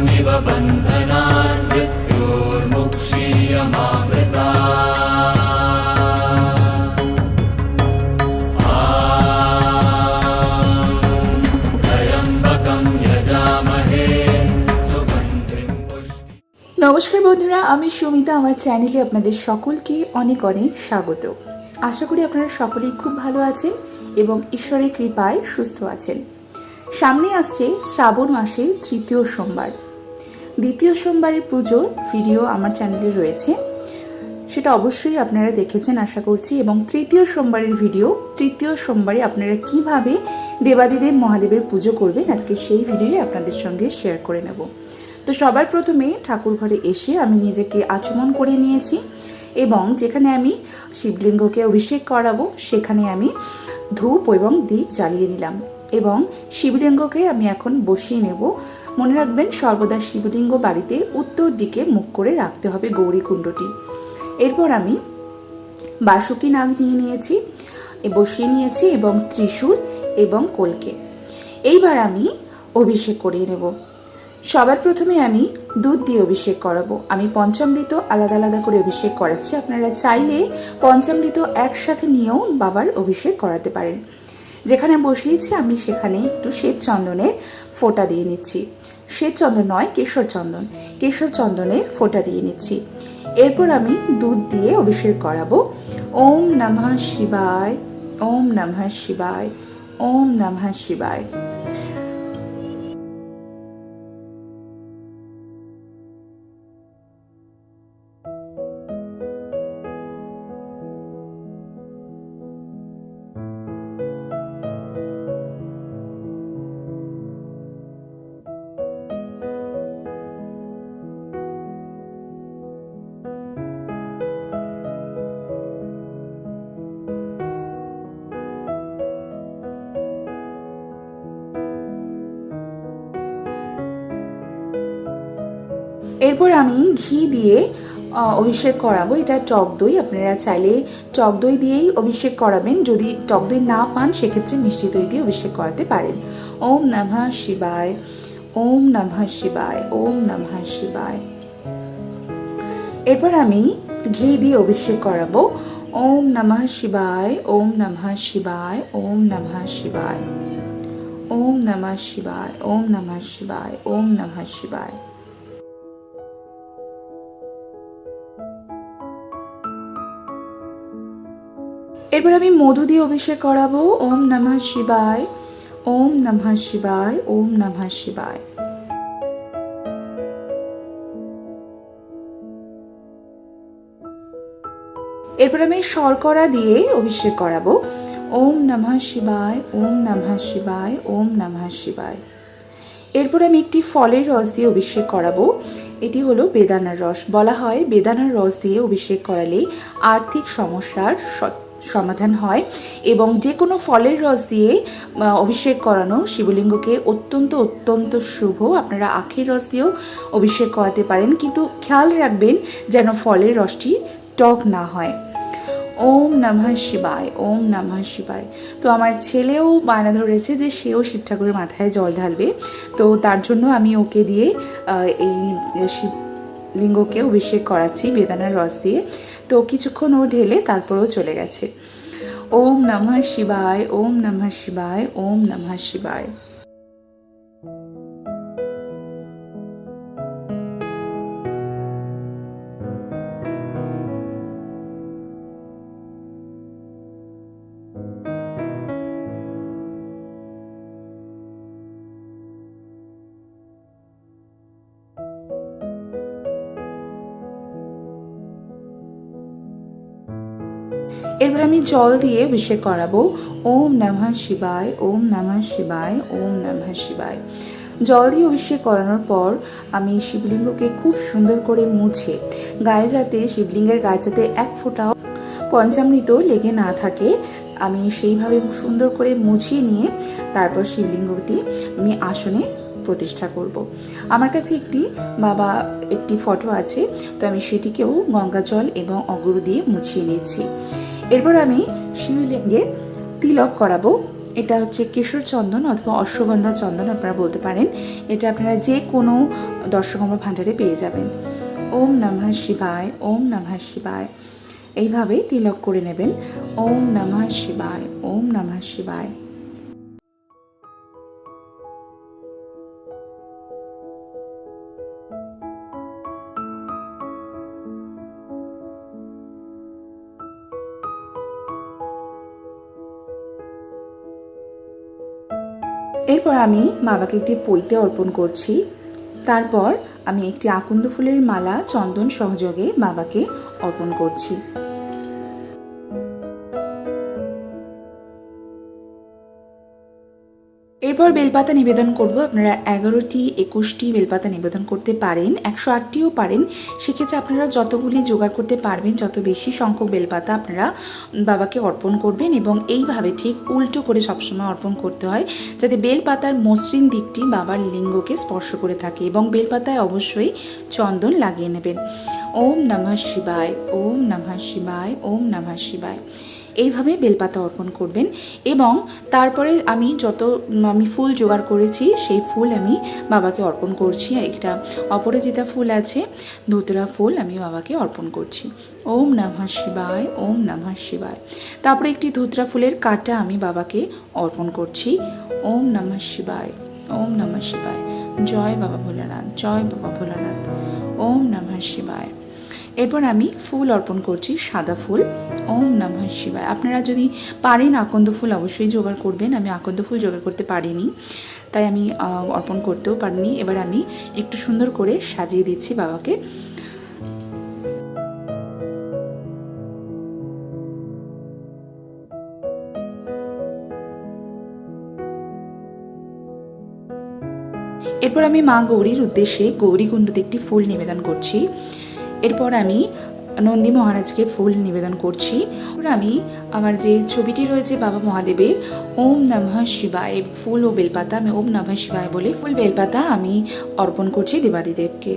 मोक्षमिव बन्धनान् मृत्योर्मुक्षीयमामृता त्र्यम्बकं यजामहे सुगन्धिं पुष्टि নমস্কার বন্ধুরা আমি সুমিতা আমার চ্যানেলে আপনাদের সকলকে অনেক অনেক স্বাগত আশা করি আপনারা সকলেই খুব ভালো আছেন এবং ঈশ্বরের কৃপায় সুস্থ আছেন সামনে আসছে শ্রাবণ মাসের তৃতীয় সোমবার দ্বিতীয় সোমবারের পুজোর ভিডিও আমার চ্যানেলে রয়েছে। সেটা অবশ্যই আপনারা দেখেছেন, আশা করছি, এবং তৃতীয় সোমবারের ভিডিও তৃতীয় সোমবারে আপনারা কীভাবে দেবাদিদেব মহাদেবের পুজো করবেন, আজকে সেই ভিডিও আপনাদের সঙ্গে শেয়ার করে নেব। তো সবার প্রথমে ঠাকুর ঘরে এসে আমি নিজেকে আচমন করে নিয়েছি, এবং যেখানে আমি শিবলিঙ্গকে অভিষেক করাবো, সেখানে আমি ধূপ এবং দীপ জ্বালিয়ে নিলাম, এবং শিবলিঙ্গকে আমি এখন বসিয়ে নেব। মনে রাখবেন, সর্বদা শিবলিঙ্গ বাড়িতে উত্তর দিকে মুখ করে রাখতে হবে গৌরীকুণ্ডটি এরপর আমি বাসুকি নাগ নিয়ে নিয়েছি বসিয়ে নিয়েছি এবং ত্রিশূল এবং কলকে। এইবার আমি অভিষেক করিয়ে নেব। সবার প্রথমে আমি দুধ দিয়ে অভিষেক করাবো। আমি পঞ্চামৃত আলাদা আলাদা করে অভিষেক করাচ্ছি। আপনারা চাইলে পঞ্চামৃত একসাথে নিয়েও বাবার অভিষেক করাতে পারেন। যেখানে বসিয়েছি, আমি সেখানে একটু শ্বেত চন্দনের ফোঁটা দিয়ে নিচ্ছি। শ্বেত চন্দন নয় কেশর চন্দন কেশর চন্দনের ফোঁটা দিয়ে নিচ্ছি। এরপর আমি দুধ দিয়ে অভিষেক করাবো। ওম নমঃ শিবায়, ওম নমঃ শিবায়, ওম নমঃ শিবায়। এরপর আমি ঘি দিয়ে অভিষেক করাবো। এটা টক দই, আপনারা চাইলে টক দই দিয়েই অভিষেক করাবেন। যদি টক দই না পান, সেক্ষেত্রে মিষ্টি দই দিয়ে অভিষেক করাতে পারেন। ওম নমঃ শিবায়, ওম নমঃ শিবায়, ওম নমঃ শিবায়। এরপর আমি ঘি দিয়ে অভিষেক করাবো। ওম নমঃ শিবায়, ওম নমঃ শিবায়, ওম নমঃ শিবায়। ওম নমঃ শিবায়, ওম নমঃ শিবায়, ওম নমঃ শিবায়। এরপর আমি মধু দিয়ে অভিষেক করাবো। ওম নমঃ শিবায়। ওম নমঃ শিবায়। ওম নমঃ শিবায়। এরপর আমি শর্করা দিয়ে অভিষেক করাবো। ওম নমঃ শিবায়। ওম নমঃ শিবায়। ওম নমঃ শিবায়। এরপর আমি একটি ফলের রস দিয়ে অভিষেক করাবো। এটি হলো বেদানার রস। বলা হয় বেদানার রস দিয়ে অভিষেক করালে আর্থিক সমস্যার স- সমাধান হয় এবং যে কোনো ফলের রস দিয়ে অভিষেক করানো শিবলিঙ্গকে অত্যন্ত অত্যন্ত শুভ। আপনারা আখের রস দিয়েও অভিষেক করাতে পারেন, কিন্তু খেয়াল রাখবেন যেন ফলের রসটি টক না হয়। ওম নমঃ শিবায়, ওম নমঃ শিবায়। তো আমার ছেলেও বায়না ধরেছে যে সেও শিব ঠাকুরের মাথায় জল ঢালবে। তো তার জন্য আমি ওকে দিয়ে এই শিব লিঙ্গকে অভিষেক করাচ্ছি বেদানার রস দিয়ে। তো কিছুক্ষণ ও ঢেলে তারপরেও চলে গেছে। ওম নমঃ শিবায়, ওম নমঃ শিবায়, ওম নমঃ শিবায়। এরপর আমি জল দিয়ে অভিষেক করাবো। ওম নমঃ শিবায়, ওম নমঃ শিবায়, ওম নমঃ শিবায়। জল দিয়ে অভিষেক করানোর পর আমি শিবলিঙ্গকে খুব সুন্দর করে মুছে, গায়ে যাতে, শিবলিঙ্গের গায়ে যাতে এক ফোঁটাও পঞ্চামৃত লেগে না থাকে, আমি সেইভাবে সুন্দর করে মুছিয়ে নিয়ে তারপর শিবলিঙ্গটি আমি আসনে প্রতিষ্ঠা করব। আমার কাছে একটি বাবা একটি ফটো আছে, তো আমি সেটিকেও গঙ্গা জল এবং অগরু দিয়ে মুছিয়ে নিচ্ছি এরপর আমি শিবলিঙ্গে তিলক করাবো। এটা হচ্ছে কেশর চন্দন অথবা অশ্বগন্ধা চন্দন আপনারা বলতে পারেন। এটা আপনারা যে কোনো দর্শকম্ভ ভাণ্ডারে পেয়ে যাবেন। ওম নমঃ শিবায়, ওম নমঃ শিবায়। এইভাবে তিলক করে নেবেন। ওম নমঃ শিবায়, ওম নমঃ শিবায়। এরপর আমি মা বাবাকে একটি পইতে অর্পণ করছি। তারপর আমি একটি আকন্দ ফুলের মালা চন্দন সহযোগে বাবাকে অর্পণ করছি। এরপর বেলপাতা নিবেদন করব। আপনারা এগারোটি, একুশটি বেলপাতা নিবেদন করতে পারেন, একশো আটটিও পারেন। সেক্ষেত্রে আপনারা যতগুলি জোগাড় করতে পারবেন, যত বেশি সংখ্যক বেলপাতা আপনারা বাবাকে অর্পণ করবেন এবং এইভাবে ঠিক উল্টো করে সবসময় অর্পণ করতে হয়, যাতে বেলপাতার মসৃণ দিকটি বাবার লিঙ্গকে স্পর্শ করে থাকে এবং বেলপাতায় অবশ্যই চন্দন লাগিয়ে নেবেন। ওম নমঃ শিবায়, ওম নমঃ শিবায়, ওম নমঃ শিবায়। এইভাবে বেলপাতা অর্পণ করবেন এবং তারপরে আমি যত আমি ফুল জোগাড় করেছি, সেই ফুল আমি বাবাকে অর্পণ করছি। একটা অপরাজিতা ফুল আছে, ধুতরা ফুল আমি বাবাকে অর্পণ করছি। ওম নমঃ শিবায়, ওম নমঃ শিবায়। তারপরে একটি ধুতরা ফুলের কাটা আমি বাবাকে অর্পণ করছি। ওম নমঃ শিবায়, ওম নমঃ শিবায়। জয় বাবা ভোলানাথ, জয় বাবা ভোলানাথ। ওম নমঃ শিবায়। এরপর আমি ফুল অর্পণ করছি, সাদা ফুল। ওম নমঃ শিবায়। আপনারা যদি পারেন আকন্দ ফুল অবশ্যই জোগাড় করবেন। আমি আকন্দ ফুল জোগাড় করতে পারিনি, তাই আমি অর্পণ করতেও পারিনি। এবার আমি একটু সুন্দর করে সাজিয়ে দিচ্ছি বাবাকে। এরপর আমি মা গৌরীর উদ্দেশ্যে গৌরীকুণ্ডতে একটি ফুল নিবেদন করছি। এরপর আমি নন্দী মহারাজকে ফুল নিবেদন করছি। আমি আমার যে ছবিটি রয়েছে বাবা মহাদেবের, ওম নমঃ শিবায়, ফুল ও বেলপাতা, আমি ওম নমঃ শিবায় বলে ফুল, বেলপাতা আমি অর্পণ করছি দেবাদিদেবকে।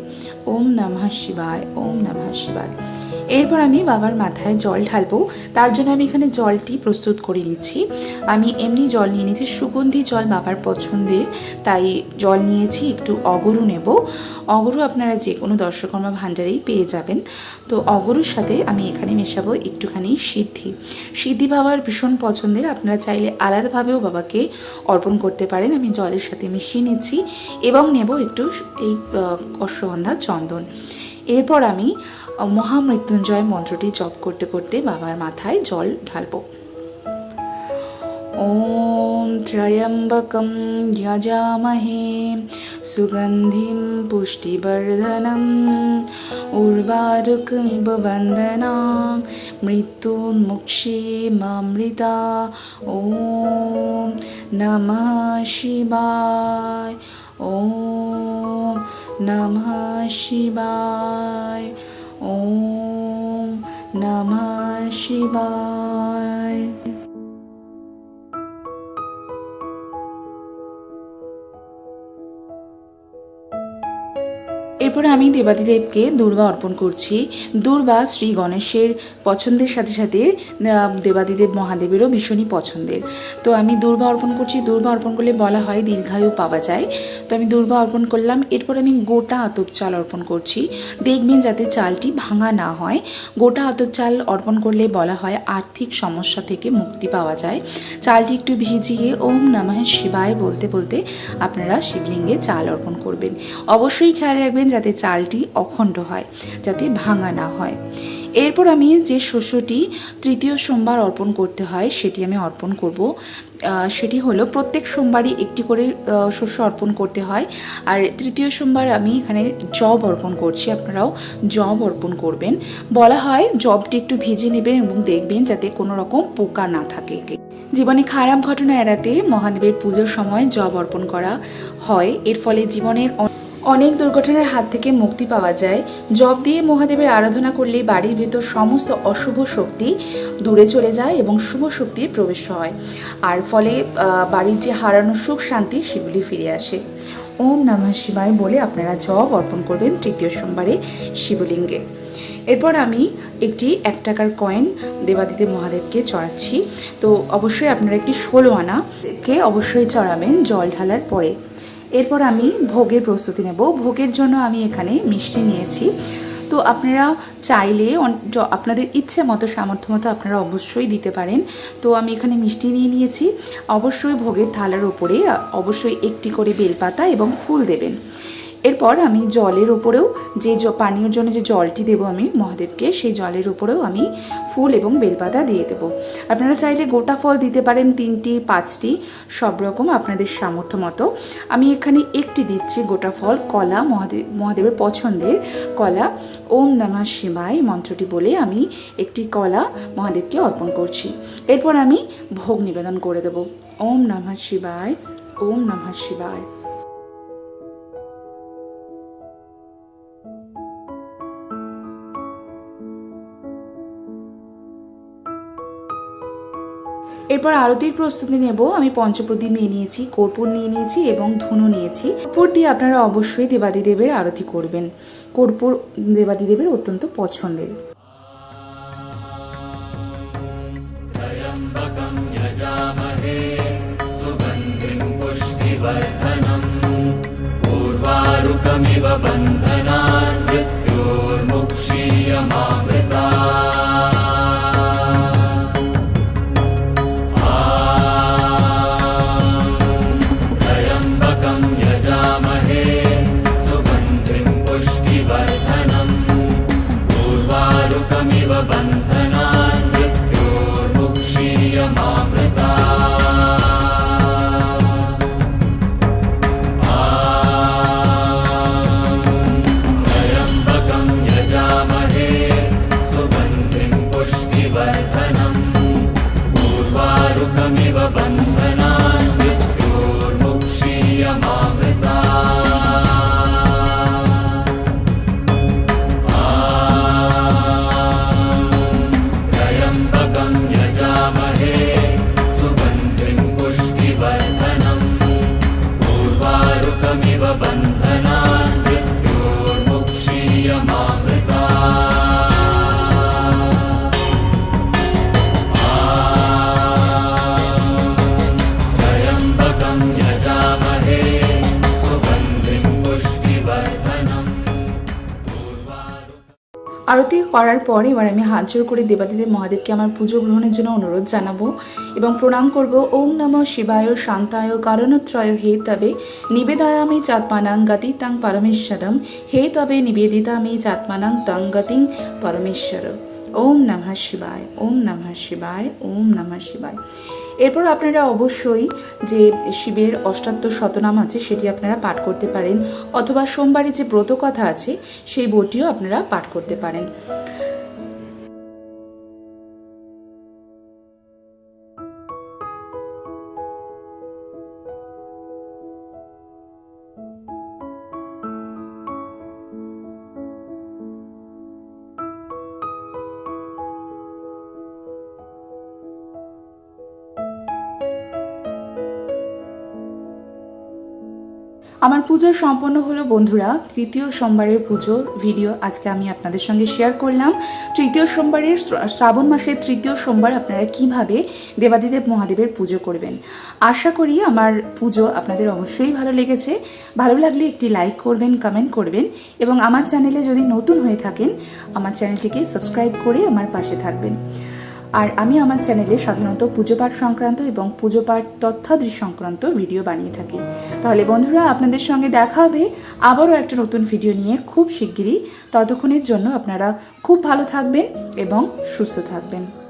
ওম নমঃ শিবায়, ওম নমঃ শিবায়। এরপর আমি বাবার মাথায় জল ঢালবো। তার জন্য আমি এখানে জলটি প্রস্তুত করে নিচ্ছি। আমি এমনি জল নিয়ে নিয়েছি। সুগন্ধি জল বাবার পছন্দের, তাই জল নিয়েছি, একটু অগরু নেব। অগরু আপনারা যে কোনো দর্শকর্মা ভাণ্ডারেই পেয়ে যাবেন। তো অগরুর সাথে আমি এখানে মেশাবো একটুখানি সিদ্ধি। সিদ্ধি বাবার ভীষণ পছন্দের। আপনারা চাইলে আলাদাভাবেও বাবাকে অর্পণ করতে পারেন। আমি জলের সাথে মিশিয়ে নিচ্ছি এবং নেব একটু এই অশ্বগন্ধা চন্দন। এরপর আমি মহামৃত্যুঞ্জয় মন্ত্রটি জপ করতে করতে বাবার মাথায় জল ঢালবো ॐ त्र्यम्बकं यजामहे सुगन्धिं पुष्टिवर्धनम् उर्वारुकमिव वन्दना मृत्युन्मुक्षीममृता ॐ नमः शिवाय ॐ नमः शिवाय ॐ नमः शिवाय এরপরে আমি দেবাদিদেবকে দুর্বা অর্পণ করছি। দুর্বা শ্রী গণেশের পছন্দের সাথে সাথে দেবাদিদেব মহাদেবেরও ভীষণই পছন্দের। তো আমি দুর্বা অর্পণ করছি। দুর্বা অর্পণ করলে বলা হয় দীর্ঘায়ু পাওয়া যায়। তো আমি দুর্বা অর্পণ করলাম। এরপর আমি গোটা আতপ চাল অর্পণ করছি। দেখবেন যাতে চালটি ভাঙা না হয়। গোটা আতপ চাল অর্পণ করলে বলা হয় আর্থিক সমস্যা থেকে মুক্তি পাওয়া যায়। চালটি একটু ভিজিয়ে ওম নমঃ শিবায় বলতে বলতে আপনারা শিবলিঙ্গে চাল অর্পণ করবেন। অবশ্যই খেয়াল রাখবেন যাতে চালটি অখণ্ড হয়, যাতে ভাঙা না হয়। এরপর আমি যে শস্যটি তৃতীয় সোমবার অর্পণ করতে হয়, সেটি আমি অর্পণ করব। সেটি হলো প্রত্যেক সোমবারই একটি করে শস্য অর্পণ করতে হয়। আর তৃতীয় সোমবার আমি এখানে জব অর্পণ করছি, আপনারাও জব অর্পণ করবেন। বলা হয় জবটি একটু ভিজে নেবেন এবং দেখবেন যাতে কোনো রকম পোকা না থাকে। জীবনে খারাপ ঘটনা এড়াতে মহাদেবের পুজোর সময় জব অর্পণ করা হয়। এর ফলে জীবনের অনেক দুর্ঘটনার হাত থেকে মুক্তি পাওয়া যায়। জব দিয়ে মহাদেবের আরাধনা করলে বাড়ির ভেতর সমস্ত অশুভ শক্তি দূরে চলে যায় এবং শুভ শক্তির প্রবেশ হয়। আর ফলে বাড়ির যে হারানো সুখ শান্তি সেগুলি ফিরে আসে। ওম নমঃ শিবায় বলে আপনারা জব অর্পণ করবেন তৃতীয় সোমবারে শিবলিঙ্গে। এরপর আমি একটি এক টাকার কয়েন দেবাদিতে মহাদেবকে চড়াচ্ছি। তো অবশ্যই আপনারা একটি ষোলো আনা কে অবশ্যই চড়াবেন জল ঢালার পরে। এরপর আমি ভোগের প্রস্তুতি নেব। ভোগের জন্য আমি এখানে মিষ্টি নিয়েছি। তো আপনারা চাইলে আপনাদের ইচ্ছে মতো, সামর্থ্য মতো আপনারা অবশ্যই দিতে পারেন। তো আমি এখানে মিষ্টি নিয়ে নিয়েছি। অবশ্যই ভোগের থালার ওপরে অবশ্যই একটি করে বেলপাতা এবং ফুল দেবেন। এরপর আমি জলের ওপরেও যে পানীয়র জন্য যে জলটি দেবো আমি মহাদেবকে, সেই জলের উপরেও আমি ফুল এবং বেলপাতা দিয়ে দেবো। আপনারা চাইলে গোটা ফল দিতে পারেন তিনটি, পাঁচটি, সব রকম আপনাদের সামর্থ্য মতো। আমি এখানে একটি দিচ্ছি গোটা ফল, কলা মহাদেব মহাদেবের পছন্দের কলা। ওম নমঃ শিবায় মন্ত্রটি বলে আমি একটি কলা মহাদেবকে অর্পণ করছি। এরপর আমি ভোগ নিবেদন করে দেব। ওম নমঃ শিবায়, ওম নমঃ শিবায়। এরপর আরতির প্রস্তুতি নেব আমি পঞ্চপ্রদীপ নিয়ে নিয়েছি কর্পূর নিয়ে নিয়েছি এবং ধুনো নিয়েছি কর্পূর দিয়ে আপনারা অবশ্যই দেবাদিদেবের আরতি করবেন কর্পূর দেবাদিদেবের অত্যন্ত পছন্দের त्र्यम्बकं यजामहे सुगन्धिं पुष्टिवर्धनम् पूर्वारुकमिव बन्धनान् Fernando আরতি করার পর এবার আমি হাত জোর করে দেবাদিদেব মহাদেবকে আমার পুজো গ্রহণের জন্য অনুরোধ জানাব এবং প্রণাম করব। ওম নম শিবায়, শান্তায় কারণত্রয় হে তবে নিবেদয়ামি চাতমানাং গতি তাং পরমেশ্বরম। হে তবে নিবেদিতামি চাতমানাং তং গতিং পরমেশ্বর ওম নমঃ শিবায়, ওম নমঃ শিবায়, ওম নমঃ শিবায়। এরপর আপনারা অবশ্যই যে শিবের অষ্টাত্তর শতনাম আছে, সেটি আপনারা পাঠ করতে পারেন, অথবা সোমবারে যে ব্রত কথা আছে, সেই বইটিও আপনারা পাঠ করতে পারেন। আমার পুজো সম্পন্ন হলো বন্ধুরা, তৃতীয় সোমবারের পুজোর ভিডিও আজকে আমি আপনাদের সঙ্গে শেয়ার করলাম। তৃতীয় সোমবারের শ্রাবণ মাসের তৃতীয় সোমবার আপনারা কীভাবে দেবাদিদেব মহাদেবের পুজো করবেন? আশা করি আমার পুজো আপনাদের অবশ্যই ভালো লেগেছে। ভালো লাগলে একটি লাইক করবেন কমেন্ট করবেন এবং আমার চ্যানেলে যদি নতুন হয়ে থাকেন, আমার চ্যানেলটিকে সাবস্ক্রাইব করে আমার পাশে থাকবেন। আর আমি আমার চ্যানেলে সাধারণত পুজো পাঠ সংক্রান্ত এবং পুজো পাঠ তথ্যাদি সংক্রান্ত ভিডিও বানিয়ে থাকি। তাহলে বন্ধুরা, আপনাদের সঙ্গে দেখা হবে আবারও একটা নতুন ভিডিও নিয়ে খুব শিগগিরই। ততক্ষণের জন্য আপনারা খুব ভালো থাকবেন এবং সুস্থ থাকবেন।